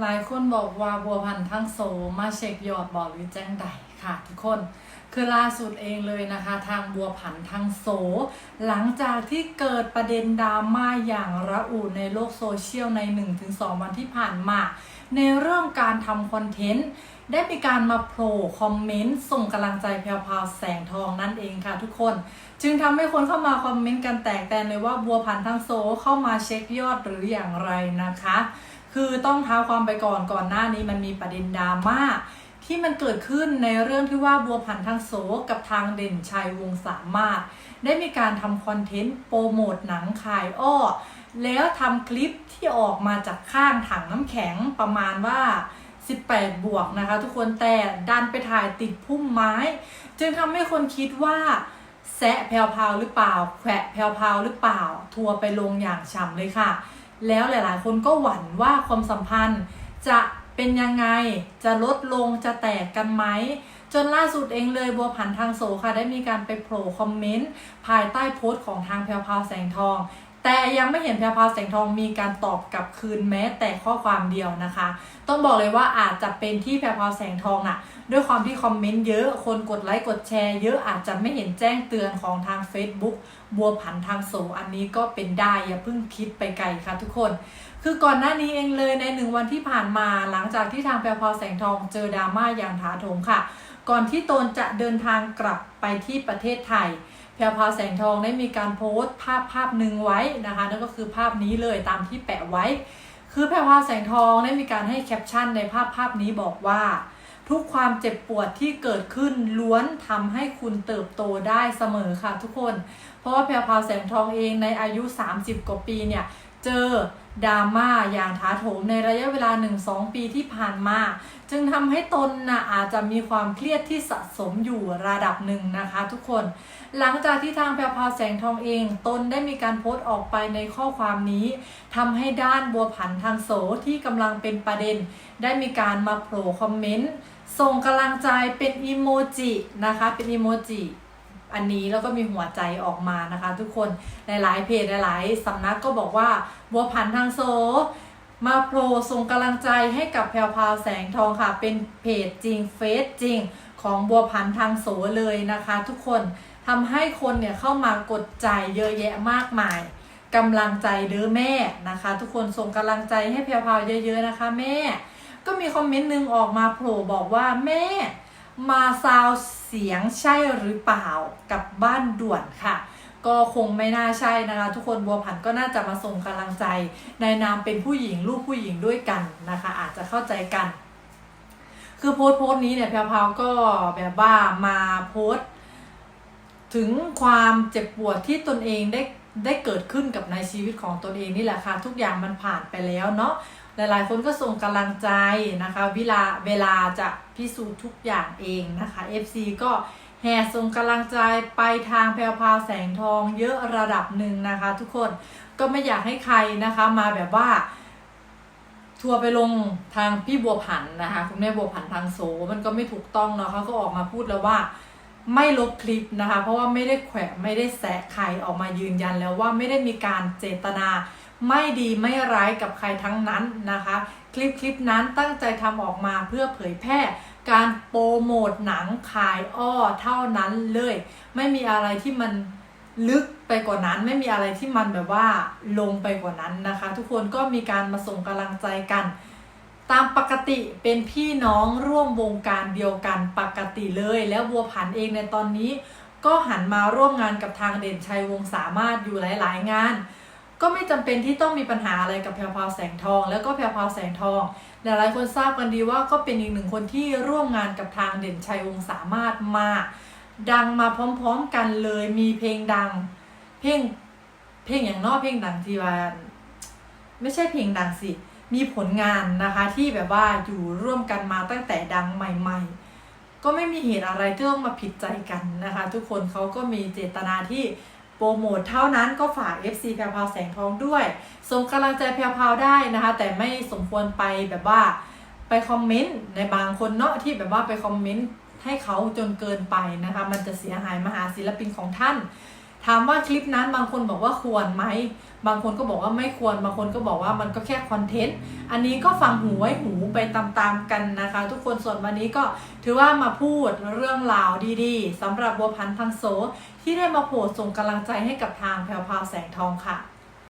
หลายคนบอกว่าบัวพันธ์ทั้งโซมาเช็คยอดบอกหรือแจ้งใดค่ะทุกคนคือล่าสุดเองเลยนะคะ ทางบัวผันทางโซหลังจากที่เกิดประเด็นดราม่าอย่างระอุในโลกโซเชียลใน 1-2 วันที่ผ่านมา ในเรื่องการทำคอนเทนต์ ได้มีการมาโผล่คอมเมนต์ ส่งกำลังใจแพรวพราวแสงทองนั่นเองค่ะทุกคน จึงทำให้คนเข้ามาคอมเมนต์กันแตกแตนเลยว่าบัวพันทั้งโซเข้ามาเช็คยอดหรืออย่างไรนะคะ คือต้องเท้าความไปก่อนก่อนหน้านี้มันมีประเด็นดราม่าที่มันเกิดขึ้นในเรื่องที่ว่าบัวพันธ์ทางโสกับทางเด่นชัยวงสามารถ ได้มีการทำคอนเทนต์โปรโมทหนังขายอ้อ แล้วทำคลิปที่ออกมาจากข้างถังน้ำแข็งประมาณว่า 18 บวกนะคะ ทุกคนแต่ดันไปถ่ายติดพุ่มไม้ จึงทำให้คนคิดว่าแซะแพรวพราวหรือเปล่า แขวะแพรวพราวหรือเปล่า ทัวไปลงอย่างฉ่ำเลยค่ะ แล้วหลาย ๆ คนก็หวั่นว่าความสัมพันธ์จะเป็นยังไง จะลดลง จะแตกกันไหม จนล่าสุดเองเลยบัวผันทางโสค่ะ ได้มีการไปโผล่คอมเมนต์ ภายใต้โพสต์ของทางแพรวพาวแสงทอง แต่ยังไม่เห็นแพรพราวแสงทองมีการตอบกลับคืนแม้แต่ข้อความเดียวนะคะ ต้องบอกเลยว่าอาจจะเป็นที่แพรพราวแสงทองอะด้วยความที่คอมเมนต์เยอะ คนกดไลค์กดแชร์เยอะอาจจะไม่เห็นแจ้งเตือนของทาง Facebook บัวผันทางโสอันนี้ก็เป็นได้อย่าเพิ่งคิดไปไกลค่ะทุกคน คือก่อนหน้านี้เองเลยในหนึ่งวันที่ผ่านมาหลังจากที่ทางแพรพราวแสงทองเจอดราม่าอย่างถาโถมค่ะ ก่อนที่ตนจะเดินทางกลับไปที่ประเทศไทยแพรวพาแสงทองได้มีการโพสต์ภาพภาพหนึ่งไว้นะคะนั่นก็คือภาพนี้เลยตามที่แปะไว้ คือแพรวพาแสงทองได้มีการให้แคปชั่นในภาพภาพนี้บอกว่า ทุกความเจ็บปวดที่เกิดขึ้นล้วนทำให้คุณเติบโตได้เสมอค่ะทุกคน เพราะว่าแพรวพาแสงทองเองในอายุ 30 กว่าปีเนี่ย เจอดราม่าอย่างท้าโถมในระยะเวลา 1-2 ปีที่ผ่านมา จึงทำให้ตนนะอาจจะมีความเครียดที่สะสมอยู่ระดับหนึ่งนะคะทุกคน หลังจากที่ทางแพรพาแสงทองเอง ตนได้มีการโพสต์ออกไปในข้อความนี้ทำให้ด้านบัวผันทางโสที่กำลังเป็นประเด็น ได้มีการมาโผล่คอมเมนต์ส่งกำลังใจเป็นอีโมจินะคะเป็นอีโมจิ อันนี้แล้วก็มีหัวใจออกมานะคะ ทุกคนหลายๆเพจหลายๆสำนักก็บอกว่าบัวพันธ์ทางโซ มาโปรส่งกำลังใจให้กับแพรวพาวแสงทองค่ะ เป็นเพจจริงเฟซจริงของบัวพันธ์ทางโสเลยนะคะ ทุกคนทำให้คนเนี่ยเข้ามากดใจเยอะแยะมากมายกำลังใจเด้อแม่นะคะ ทุกคนส่งกำลังใจให้แพรวพาวเยอะ ๆ นะคะ แม่ ก็มีคอมเมนต์นึงออกมาโผล่บอกว่าแม่ มาซาวเสียงใช่หรือเปล่ากับบ้านด่วนค่ะ ก็คงไม่น่าใช่นะคะ ทุกคนบัวผันก็น่าจะมาส่งกำลังใจ ในนามเป็นผู้หญิงลูกผู้หญิงด้วยกันนะคะ อาจจะเข้าใจกัน คือโพสต์โพสต์นี้เนี่ยแพรวๆก็แบบว่ามาโพสต์ถึงความเจ็บปวดที่ตนเองได้ได้เกิดขึ้นกับในชีวิตของตนเองนี่แหละค่ะ ทุกอย่างมันผ่านไปแล้วเนาะ หลายๆ คนก็ส่งกำลังใจนะคะเวลาเวลาจะพิสูจน์ทุกอย่างเองนะคะ FC ก็แห่ส่งกำลังใจไปทางแพรวพาวแสงทองเยอะระดับหนึ่งนะคะ ทุกคนก็ไม่อยากให้ใครนะคะมาแบบว่า ทัวไปลงทางพี่บัวผันนะคะคุณแม่บัวผันทางโสมันก็ไม่ถูกต้องเนาะเขาก็ออกมาพูดแล้วว่าไม่ลบคลิปนะคะ เพราะว่าไม่ได้แขวะไม่ได้แสะใครออกมายืนยันแล้วว่าไม่ได้มีการเจตนา ไม่ดีไม่ร้ายกับใครทั้งนั้นนะคะ คลิปคลิปนั้นตั้งใจทำออกมาเพื่อเผยแพร่การโปรโมทหนังขายอ้อเท่านั้นเลย ไม่มีอะไรที่มันลึกไปกว่านั้น ไม่มีอะไรที่มันแบบว่าลงไปกว่านั้นนะคะ ทุกคนก็มีการมาส่งกำลังใจกัน ตามปกติเป็นพี่น้องร่วมวงการเดียวกันปกติเลย แล้วบัวผันเองในตอนนี้ ก็หันมาร่วมงานกับทางเด่นชัยวงสามารถอยู่หลาย ๆ งาน ก็ไม่จำเป็นที่ต้องมีปัญหาอะไรกับแพรวพราวแสงทอง แล้วก็แพรวพราวแสงทองหลายๆคนทราบกันดีว่าก็เป็นอีกหนึ่งคนที่ร่วมงานกับทางเด่นชัยวงสามารถมาดังมาพร้อมๆกันเลยมีเพลงดัง เพลงเพลงอย่างนอกเพลงดังที่ว่าไม่ใช่เพลงดังสิ มีผลงานนะคะที่แบบว่าอยู่ร่วมกันมาตั้งแต่ดังใหม่ ๆ ก็ไม่มีเหตุอะไรที่ต้องมาผิดใจกันนะคะ ทุกคนเขาก็มีเจตนาที่ โปรโมทเท่านั้นก็ฝาก FC แพรวพาวแสงทองด้วย ส่งกำลังใจแพรวพาวได้นะคะ แต่ไม่สมควรไปแบบว่าไปคอมเมนต์ในบางคนเนาะที่แบบว่าไปคอมเมนต์ให้เขาจนเกินไปนะคะ มันจะเสียหายมหาศิลปินของท่าน ถามว่าคลิปนั้นบางคนบอกว่าควรไหม บางคนก็บอกว่าไม่ควร บางคนก็บอกว่ามันก็แค่คอนเทนต์ อันนี้ก็ฟังหูไว้หูไปตามๆกันนะคะ ทุกคนส่วนวันนี้ก็ถือว่ามาพูดเรื่องราวดีๆสำหรับบัวพันธ์ทางโซที่ได้มาโผล่ส่งกำลังใจให้กับทางแพรวพาวแสงทองค่ะ